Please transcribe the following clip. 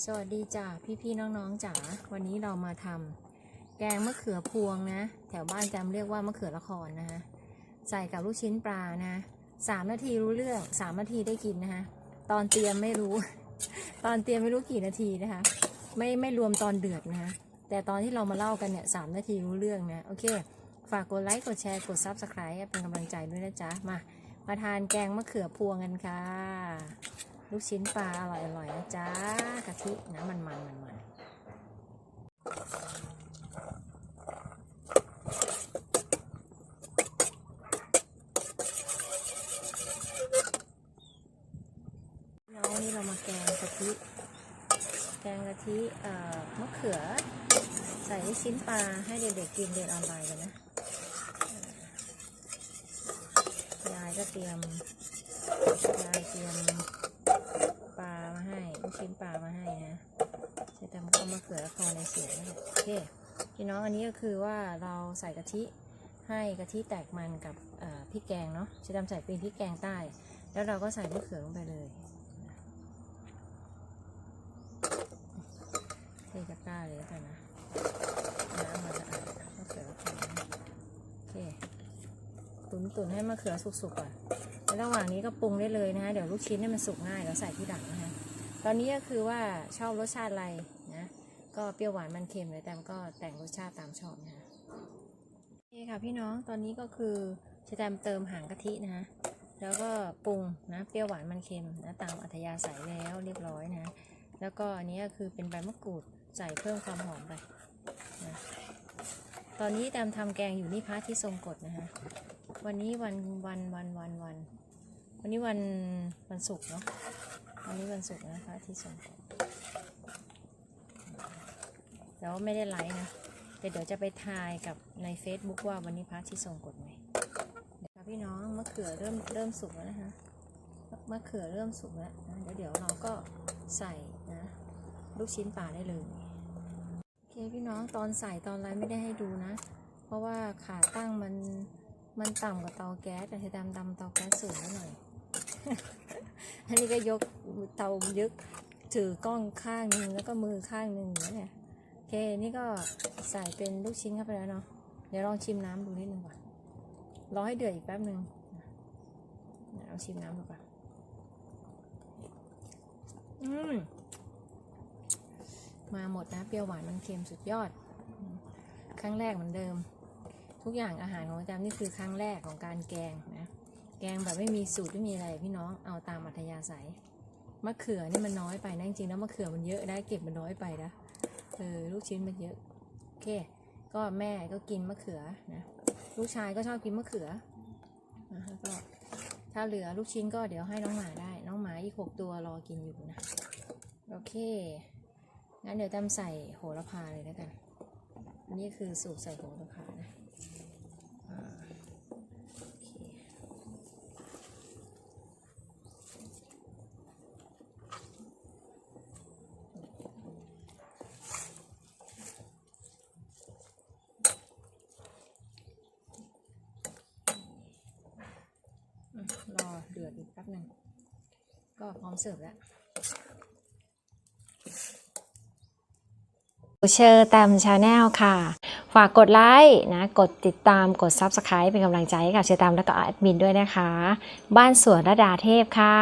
สวัสดีจ้ะพี่ๆน้องๆจ๋าวันนี้เรามาทำแกงมะเขือพวงนะ แถวบ้านจำเรียกว่ามะเขือละครนะคะใส่กับลูกชิ้นปลานะสามนาทีรู้เรื่องสามนาทีได้กินนะคะตอนเตรียมไม่รู้ ตอนเตรียมไม่รู้กี่นาทีนะคะ ไม่ไม่รวมตอนเดือดนะคะแต่ตอนที่เรามาเล่ากันเนี่ยสามนาทีรู้เรื่องนะโอเค ฝากกดไลค์กดแชร์กด Subscribe เป็นกำลังใจด้วยนะจ๊ะมามาทานแกงมะเขือพวงกันค่ะ ลูกชิ้นปลาอร่อยๆนะจ๊ะ ทินะมันมันมันมันน้องนี่เรามาแกงกะทิ แกงกะทิเอ่อมะเขือ ใส่ชิ้นปลาให้เด็กๆกินเรียนออนไลน์กันนะ ยายก็เตรียม ยายเตรียม ปลามาให้ลูก ชิ้นปลามาให้นะใช้ทำข้าวมะเขือคอในเสียงนี่โอเคพี่น้องอันนี้ก็คือว่าเราใส่กะทิให้กะทิแตกมันกับพริกแกงเนาะใช้ทำใส่เป็นพริกแกงใต้ แล้วเราก็ใส่มะเขือลงไปเลยเทกร้าเลยแล้วกันนะน้ำมันสะอาดมะเขือคอโอเคตุนตุนๆให้มะเขือสุกๆก่อนในระหว่างนี้ก็ปรุงได้เลยนะคะเดี๋ยวลูกชิ้นเนี่ยมันสุกง่ายเราใส่ที่หลังนะคะ ตอนนี้ก็คือว่าชอบรสชาติอะไรนะก็เปรี้ยวหวานมันเค็มเลยแต่ก็แต่งรสชาติตามชอบนะคะนี่ค่ะพี่น้องตอนนี้ก็คือจะตมเติมหางกะทินะคะแล้วก็ปรุงนะเปรี้ยวหวานมันเค็มนะตามอัธยาศัยแล้วเรียบร้อยนะแล้วก็อันนี้ก็คือเป็นใบมะกรูดใส่เพิ่มความหอมไปนะตอนนี้ตมทำแกงอยู่นี่พระที่ทรงกฎนะคะวันนี้วันวันวันวันวันวันนี้วันวันศุกร์เนาะ วันนี้วันศุกร์นะคะที่สองแล้วไม่ได้ไลฟ์นะแต่เดี๋ยวจะไปทายกับใน Facebook ว่าวันนี้พระที่ทรงกฎไหมเดี๋ยวค่ะพี่น้องมะเขือเริ่มเริ่มสุกแล้วนะคะมะเขือเริ่มสุกแล้วนะเดี๋ยวเดี๋ยวเราก็ใส่นะลูกชิ้นปลาได้เลยโอเคพี่น้องตอนใส่ตอนไลฟ์ไม่ได้ให้ดูนะ เพราะว่าขาตั้งมันมันต่ำกว่าเตาแก๊สแต่คือดำดำเตาแก๊สสูงหน่อย อันนี้ก็ยกเตายึกถือกล้องข้างหนึ่งแล้วก็มือข้างหนึ่งเนี่ยโอเคนี่ก็ใส่เป็นลูกชิ้นเข้าไปแล้วเนาะเดี๋ยวลองชิมน้ำดูนิดนึงก่อนรอให้เดือดอีกแป๊บหนึ่งเดี๋ยวเอาชิมน้ำดูก่อนอืมมาหมดนะเปรี้ยวหวานมันเค็มสุดยอด ครั้งแรกเหมือนเดิม ทุกอย่างอาหารของอาจารย์นี่คือครั้งแรกของการแกงนะ แกงแบบไม่มีสูตรไม่มีอะไรพี่น้องเอาตามอัธยาศัยมะเขือนี่มันน้อยไปนะจริงๆแล้วมะเขือมันเยอะได้เก็บมันน้อยไปนะเออลูกชิ้นมันเยอะโอเค ก็แม่ก็กินมะเขือนะลูกชายก็ชอบกินมะเขือนะก็ถ้าเหลือลูกชิ้นก็เดี๋ยวให้น้องหมาได้ น้องหมาอีกหกตัวรอกินอยู่นะโอเคงั้นเดี๋ยวจำใส่โหระพาเลยแล้วกันอันนี่คือสูตรใส่โหระพานะ อ่าโอเคอืมรอ เดือดอีกแป๊บหนึ่งก็พร้อมเสิร์ฟแล้วเชอร์แตมชาแนลค่ะ ฝากกดไลค์นะ กดติดตามกด Subscribe เป็นกำลังใจให้กับเชอร์แตมและก็แอดมินด้วยนะคะ บ้านสวนระดาเทพค่ะ